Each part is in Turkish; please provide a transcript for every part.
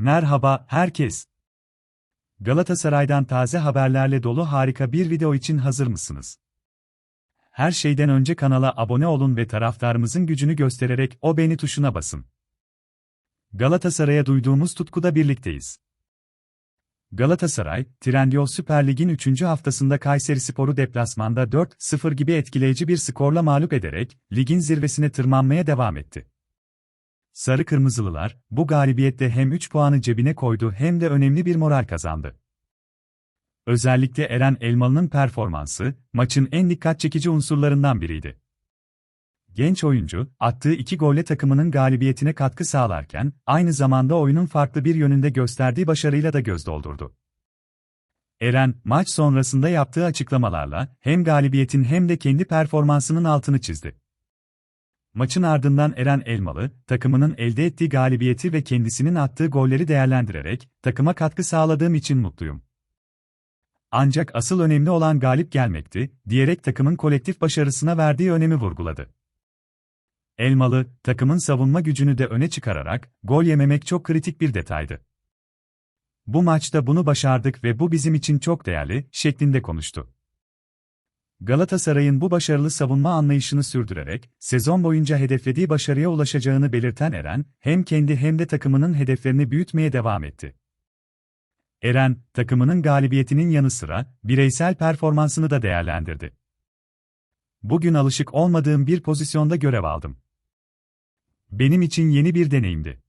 Merhaba herkes. Galatasaray'dan taze haberlerle dolu harika bir video için hazır mısınız? Her şeyden önce kanala abone olun ve taraftarımızın gücünü göstererek o beğeni tuşuna basın. Galatasaray'a duyduğumuz tutkuda birlikteyiz. Galatasaray, Trendyol Süper Lig'in 3. haftasında Kayserispor'u deplasmanda 4-0 gibi etkileyici bir skorla mağlup ederek ligin zirvesine tırmanmaya devam etti. Sarı Kırmızılılar, bu galibiyette hem 3 puanı cebine koydu hem de önemli bir moral kazandı. Özellikle Eren Elmalı'nın performansı, maçın en dikkat çekici unsurlarından biriydi. Genç oyuncu, attığı iki golle takımının galibiyetine katkı sağlarken, aynı zamanda oyunun farklı bir yönünde gösterdiği başarıyla da göz doldurdu. Eren, maç sonrasında yaptığı açıklamalarla, hem galibiyetin hem de kendi performansının altını çizdi. Maçın ardından Eren Elmalı, takımının elde ettiği galibiyeti ve kendisinin attığı golleri değerlendirerek, takıma katkı sağladığım için mutluyum. Ancak asıl önemli olan galip gelmekti, diyerek takımın kolektif başarısına verdiği önemi vurguladı. Elmalı, takımın savunma gücünü de öne çıkararak, gol yememek çok kritik bir detaydı. Bu maçta bunu başardık ve bu bizim için çok değerli, şeklinde konuştu. Galatasaray'ın bu başarılı savunma anlayışını sürdürerek, sezon boyunca hedeflediği başarıya ulaşacağını belirten Eren, hem kendi hem de takımının hedeflerini büyütmeye devam etti. Eren, takımının galibiyetinin yanı sıra, bireysel performansını da değerlendirdi. Bugün alışık olmadığım bir pozisyonda görev aldım. Benim için yeni bir deneyimdi.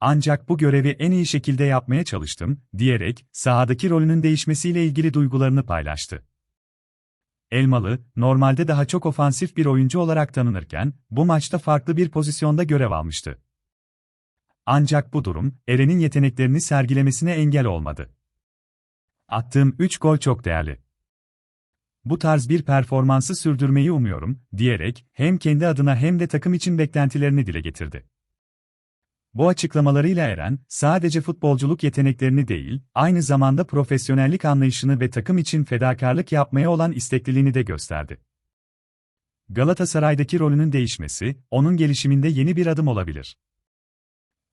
Ancak bu görevi en iyi şekilde yapmaya çalıştım, diyerek, sahadaki rolünün değişmesiyle ilgili duygularını paylaştı. Elmalı, normalde daha çok ofansif bir oyuncu olarak tanınırken, bu maçta farklı bir pozisyonda görev almıştı. Ancak bu durum, Eren'in yeteneklerini sergilemesine engel olmadı. Attığım 3 gol çok değerli. Bu tarz bir performansı sürdürmeyi umuyorum, diyerek, hem kendi adına hem de takım için beklentilerini dile getirdi. Bu açıklamalarıyla Eren, sadece futbolculuk yeteneklerini değil, aynı zamanda profesyonellik anlayışını ve takım için fedakarlık yapmaya olan istekliliğini de gösterdi. Galatasaray'daki rolünün değişmesi, onun gelişiminde yeni bir adım olabilir.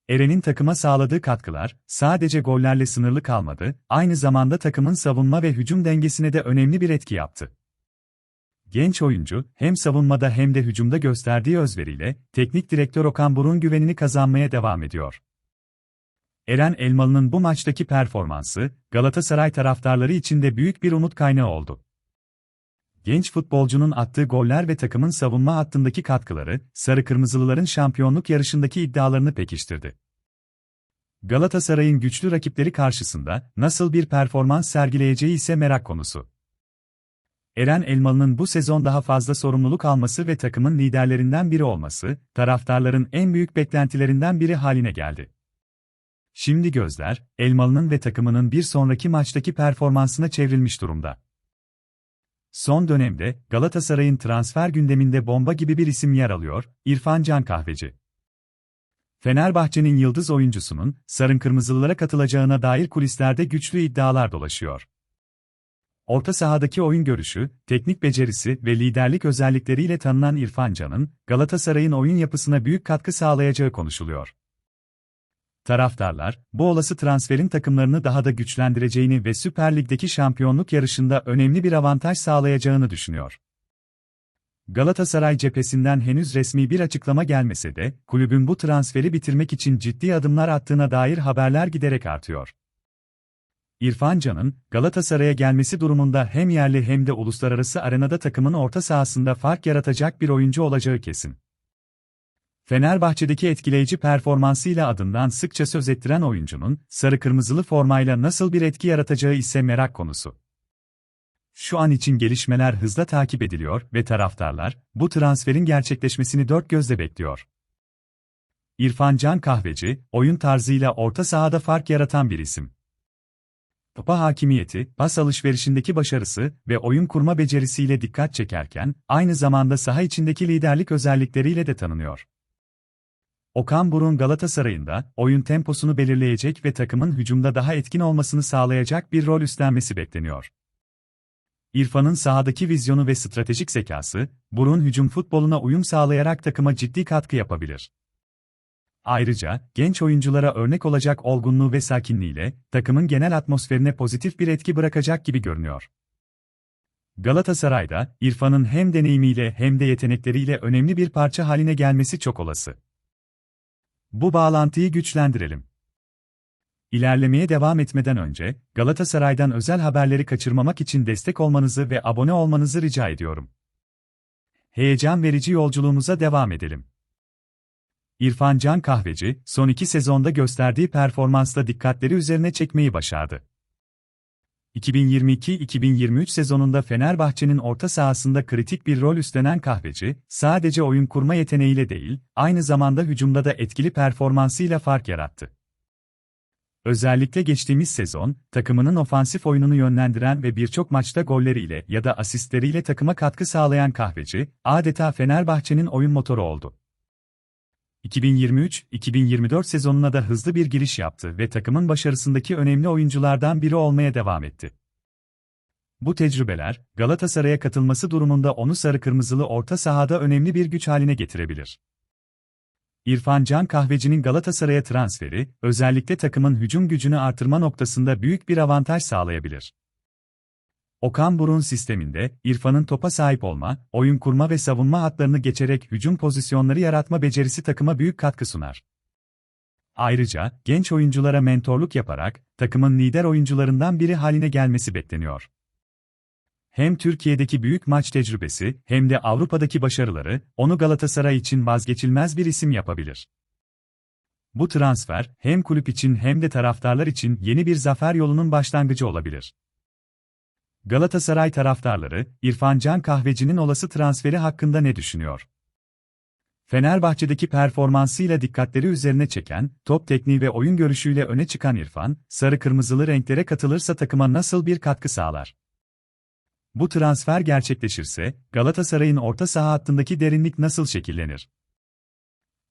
Eren'in takıma sağladığı katkılar, sadece gollerle sınırlı kalmadı, aynı zamanda takımın savunma ve hücum dengesine de önemli bir etki yaptı. Genç oyuncu, hem savunmada hem de hücumda gösterdiği özveriyle, teknik direktör Okan Burun güvenini kazanmaya devam ediyor. Eren Elmalı'nın bu maçtaki performansı, Galatasaray taraftarları için de büyük bir umut kaynağı oldu. Genç futbolcunun attığı goller ve takımın savunma hattındaki katkıları, Sarı Kırmızılıların şampiyonluk yarışındaki iddialarını pekiştirdi. Galatasaray'ın güçlü rakipleri karşısında nasıl bir performans sergileyeceği ise merak konusu. Eren Elmalı'nın bu sezon daha fazla sorumluluk alması ve takımın liderlerinden biri olması, taraftarların en büyük beklentilerinden biri haline geldi. Şimdi gözler, Elmalı'nın ve takımının bir sonraki maçtaki performansına çevrilmiş durumda. Son dönemde Galatasaray'ın transfer gündeminde bomba gibi bir isim yer alıyor, İrfan Can Kahveci. Fenerbahçe'nin yıldız oyuncusunun sarın kırmızılılara katılacağına dair kulislerde güçlü iddialar dolaşıyor. Orta sahadaki oyun görüşü, teknik becerisi ve liderlik özellikleriyle tanınan İrfan Can'ın, Galatasaray'ın oyun yapısına büyük katkı sağlayacağı konuşuluyor. Taraftarlar, bu olası transferin takımlarını daha da güçlendireceğini ve Süper Lig'deki şampiyonluk yarışında önemli bir avantaj sağlayacağını düşünüyor. Galatasaray cephesinden henüz resmi bir açıklama gelmese de, kulübün bu transferi bitirmek için ciddi adımlar attığına dair haberler giderek artıyor. İrfan Can'ın, Galatasaray'a gelmesi durumunda hem yerli hem de uluslararası arenada takımın orta sahasında fark yaratacak bir oyuncu olacağı kesin. Fenerbahçe'deki etkileyici performansıyla adından sıkça söz ettiren oyuncunun, sarı-kırmızılı formayla nasıl bir etki yaratacağı ise merak konusu. Şu an için gelişmeler hızla takip ediliyor ve taraftarlar, bu transferin gerçekleşmesini dört gözle bekliyor. İrfan Can Kahveci, oyun tarzıyla orta sahada fark yaratan bir isim. Topa hakimiyeti, pas alışverişindeki başarısı ve oyun kurma becerisiyle dikkat çekerken, aynı zamanda saha içindeki liderlik özellikleriyle de tanınıyor. Okan Burun Galatasaray'ında oyun temposunu belirleyecek ve takımın hücumda daha etkin olmasını sağlayacak bir rol üstlenmesi bekleniyor. İrfan'ın sahadaki vizyonu ve stratejik zekası, Burun hücum futboluna uyum sağlayarak takıma ciddi katkı yapabilir. Ayrıca, genç oyunculara örnek olacak olgunluğu ve sakinliğiyle, takımın genel atmosferine pozitif bir etki bırakacak gibi görünüyor. Galatasaray'da, İrfan'ın hem deneyimiyle hem de yetenekleriyle önemli bir parça haline gelmesi çok olası. Bu bağlantıyı güçlendirelim. İlerlemeye devam etmeden önce, Galatasaray'dan özel haberleri kaçırmamak için destek olmanızı ve abone olmanızı rica ediyorum. Heyecan verici yolculuğumuza devam edelim. İrfan Can Kahveci, son iki sezonda gösterdiği performansla dikkatleri üzerine çekmeyi başardı. 2022-2023 sezonunda Fenerbahçe'nin orta sahasında kritik bir rol üstlenen Kahveci, sadece oyun kurma yeteneğiyle değil, aynı zamanda hücumda da etkili performansıyla fark yarattı. Özellikle geçtiğimiz sezon, takımının ofansif oyununu yönlendiren ve birçok maçta golleriyle ya da asistleriyle takıma katkı sağlayan Kahveci, adeta Fenerbahçe'nin oyun motoru oldu. 2023-2024 sezonuna da hızlı bir giriş yaptı ve takımın başarısındaki önemli oyunculardan biri olmaya devam etti. Bu tecrübeler, Galatasaray'a katılması durumunda onu sarı-kırmızılı orta sahada önemli bir güç haline getirebilir. İrfan Can Kahveci'nin Galatasaray'a transferi, özellikle takımın hücum gücünü artırma noktasında büyük bir avantaj sağlayabilir. Okan Burun sisteminde, İrfan'ın topa sahip olma, oyun kurma ve savunma hatlarını geçerek hücum pozisyonları yaratma becerisi takıma büyük katkı sunar. Ayrıca, genç oyunculara mentorluk yaparak, takımın lider oyuncularından biri haline gelmesi bekleniyor. Hem Türkiye'deki büyük maç tecrübesi, hem de Avrupa'daki başarıları, onu Galatasaray için vazgeçilmez bir isim yapabilir. Bu transfer, hem kulüp için hem de taraftarlar için yeni bir zafer yolunun başlangıcı olabilir. Galatasaray taraftarları, İrfan Can Kahveci'nin olası transferi hakkında ne düşünüyor? Fenerbahçe'deki performansıyla dikkatleri üzerine çeken, top tekniği ve oyun görüşüyle öne çıkan İrfan, sarı-kırmızılı renklere katılırsa takıma nasıl bir katkı sağlar? Bu transfer gerçekleşirse, Galatasaray'ın orta saha hattındaki derinlik nasıl şekillenir?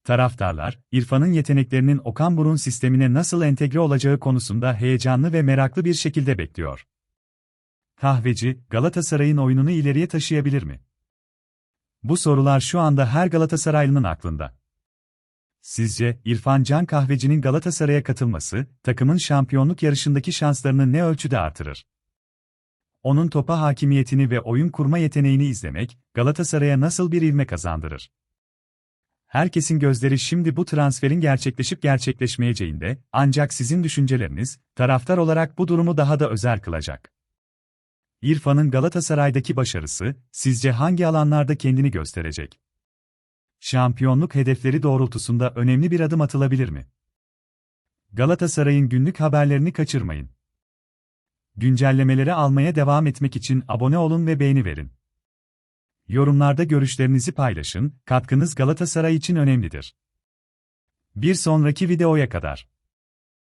Taraftarlar, İrfan'ın yeteneklerinin Okan Burun sistemine nasıl entegre olacağı konusunda heyecanlı ve meraklı bir şekilde bekliyor. Kahveci, Galatasaray'ın oyununu ileriye taşıyabilir mi? Bu sorular şu anda her Galatasaraylı'nın aklında. Sizce İrfan Can Kahveci'nin Galatasaray'a katılması, takımın şampiyonluk yarışındaki şanslarını ne ölçüde artırır? Onun topa hakimiyetini ve oyun kurma yeteneğini izlemek, Galatasaray'a nasıl bir ivme kazandırır? Herkesin gözleri şimdi bu transferin gerçekleşip gerçekleşmeyeceğinde, ancak sizin düşünceleriniz, taraftar olarak bu durumu daha da özel kılacak. İrfan'ın Galatasaray'daki başarısı, sizce hangi alanlarda kendini gösterecek? Şampiyonluk hedefleri doğrultusunda önemli bir adım atılabilir mi? Galatasaray'ın günlük haberlerini kaçırmayın. Güncellemeleri almaya devam etmek için abone olun ve beğeni verin. Yorumlarda görüşlerinizi paylaşın, katkınız Galatasaray için önemlidir. Bir sonraki videoya kadar.